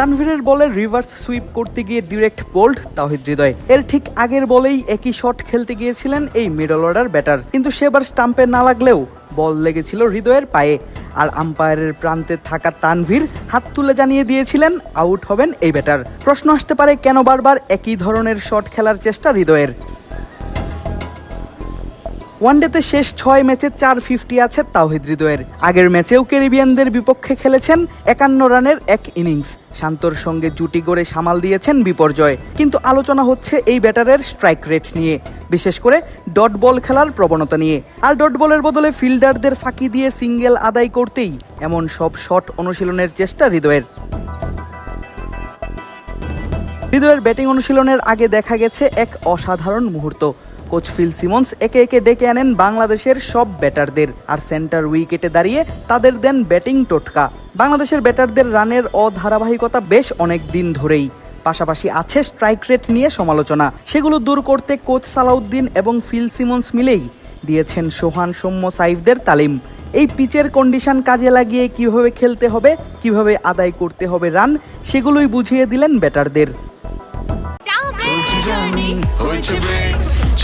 তানভীরের বলে reverse sweep করতে গিয়ে ডিরেক্ট বোল্ড তাহিদ হৃদয়। এর ঠিক আগের বলেই একই শট খেলতে গিয়েছিলেন এই মিডল অর্ডার ব্যাটার কিন্তু সেবার স্টাম্পে না লাগলেও বল লেগেছিল হৃদয়ের পায়ে। আর আম্পায়ারের প্রান্তে থাকা তানভীর হাত তুলে জানিয়ে দিয়েছিলেন আউট হবেন এই ব্যাটার প্রশ্ন আসতে পারে কেন বারবার একই ধরনের শট খেলার চেষ্টা হৃদয়ের। ওয়ানডেতে শেষ ছয় ম্যাচে চার ফিফটি আছে তাওহিদ হৃদয়ের। আগের ম্যাচেও ক্যারিবিয়ানদের বিপক্ষে খেলেছেন একান্ন রানের এক ইনিংস। শান্তর সঙ্গে জুটি গড়ে সামাল দিয়েছেন বিপর্যয়। কিন্তু আলোচনা হচ্ছে এই ব্যাটারের স্ট্রাইক রেট নিয়ে। বিশেষ করে ডট বল খেলার প্রবণতা নিয়ে। আর ডট বলের বদলে ফিল্ডারদের ফাঁকি দিয়ে সিঙ্গেল আদায় করতেই এমন সব শট অনুশীলনের চেষ্টা হৃদয়ের। হৃদয়ের ব্যাটিং অনুশীলনের আগে দেখা গেছে এক অসাধারণ মুহূর্ত। কোচ ফিল সিমন্স একে একে ডেকে আনেন বাংলাদেশের সব ব্যাটারদের। আর সেন্টার উইকেটে দাঁড়িয়ে তাদের দেন ব্যাটিং টোটকা। বাংলাদেশের ব্যাটারদের রানের অধারাবাহিকতা বেশ অনেক দিন ধরেই। পাশাপাশি আছে স্ট্রাইক রেট নিয়ে সমালোচনা। সেগুলো দূর করতে কোচ সালাউদ্দিন এবং ফিল সিমন্স মিলেই দিয়েছেন সোহান সৌম্য সাইফদের তালিম। এই পিচের কন্ডিশন কাজে লাগিয়ে কীভাবে খেলতে হবে, কীভাবে আদায় করতে হবে রান, সেগুলোই বুঝিয়ে দিলেন ব্যাটারদের।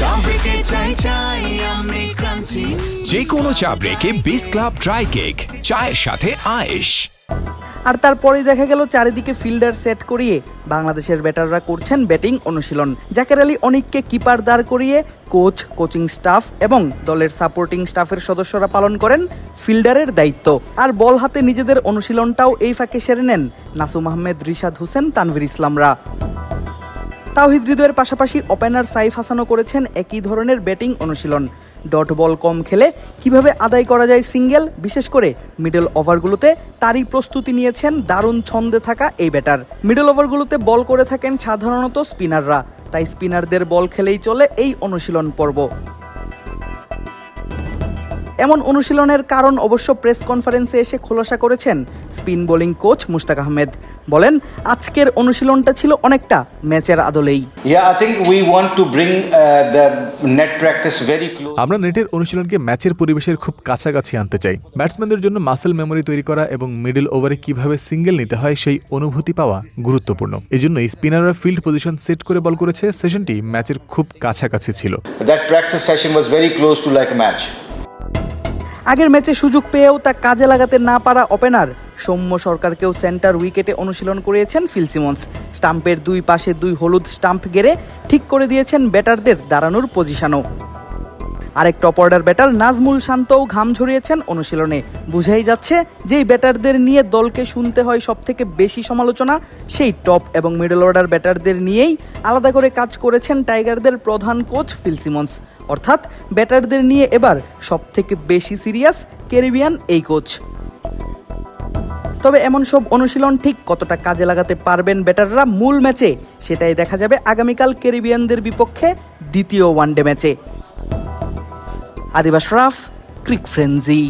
চা ব্রেকে চাই চাই আমি ক্রান্তি। যে কোনো চা ব্রেকে বিস ক্লাব ড্রাই কেক চায়ের সাথে আয়েশ। আর তারপরেই দেখা গেল চারিদিকে ফিল্ডার সেট করিয়ে বাংলাদেশের ব্যাটাররা করছেন ব্যাটিং অনুশীলন। জাকের আলী অনিককে কিপার দাঁড় করিয়ে কোচ কোচিং স্টাফ এবং দলের সাপোর্টিং স্টাফের সদস্যরা পালন করেন ফিল্ডারের দায়িত্ব। আর বল হাতে নিজেদের অনুশীলনটাও এই ফাঁকে সেরে নেন নাসুম আহমেদ রিশাদ হোসেন তানভীর ইসলামরা। তাওহিদ হৃদয়ের পাশাপাশি ওপেনার সাইফ হাসানও করেছেন একই ধরনের ব্যাটিং অনুশীলন। ডট বল কম খেলে কীভাবে আদায় করা যায় সিঙ্গেল, বিশেষ করে মিডল ওভারগুলোতে, তারই প্রস্তুতি নিয়েছেন দারুণ ছন্দে থাকা এই ব্যাটার। মিডল ওভারগুলোতে বল করে থাকেন সাধারণত স্পিনাররা, তাই স্পিনারদের বল খেলেই চলে এই অনুশীলন পর্ব। এমন অনুশীলনের কারণ অবশ্য প্রেস কনফারেন্সে এসে খোলাসা করেছেন spin bowling coach Mushtaq Ahmed. বলেন আজকের অনুশীলনটা ছিল অনেকটা ম্যাচের আদলেই। Uh, আমরা নেটের অনুশীলনকে ম্যাচের পরিবেশের খুব কাছাকাছি আনতে চাই। ব্যাটসম্যানদের জন্য মাসেল মেমোরি তৈরি করা এবং মিডল ওভারে কীভাবে সিঙ্গেল নিতে হয় সেই অনুভূতি পাওয়া গুরুত্বপূর্ণ। এই এজন্য স্পিনাররা ফিল্ড পজিশন সেট করে বল করেছে সেশনটি ম্যাচের খুব কাছাকাছি ছিল। Practice session was very close to like a match. আগের ম্যাচে সুযোগ পেয়েও তা কাজে লাগাতে না পারা ওপেনার। সৌম্য সরকারকেও সেন্টার উইকেটে অনুশীলন করিয়েছেন ফিল সিমন্স। স্টাম্পের দুই পাশে দুই হলুদ স্টাম্প গেড়ে ঠিক করে দিয়েছেন ব্যাটারদের দাঁড়ানোর পজিশনও। আরেক টপ অর্ডার ব্যাটার নাজমুল শান্তও ঘাম ঝরিয়েছেন অনুশীলনে। বুঝাই যাচ্ছে, যেই ব্যাটারদের নিয়ে দলকে শুনতে হয় সব থেকে বেশি সমালোচনা, সেই টপ এবং মিডল অর্ডার ব্যাটারদের নিয়েই আলাদা করে কাজ করেছেন টাইগারদের প্রধান কোচ ফিল সিমন্স। অর্থাৎ ব্যাটারদের নিয়ে এবার সব থেকে বেশি সিরিয়াস ক্যারিবিয়ান এই কোচ। তবে এমন সব অনুশীলন ঠিক কতটা কাজে লাগাতে পারবেন ব্যাটাররা মূল ম্যাচে, সেটাই দেখা যাবে আগামীকাল ক্যারিবিয়ানদের বিপক্ষে দ্বিতীয় ওয়ানডে ম্যাচে। আদিবাস রাফ, ক্রিক ফ্রেন্জি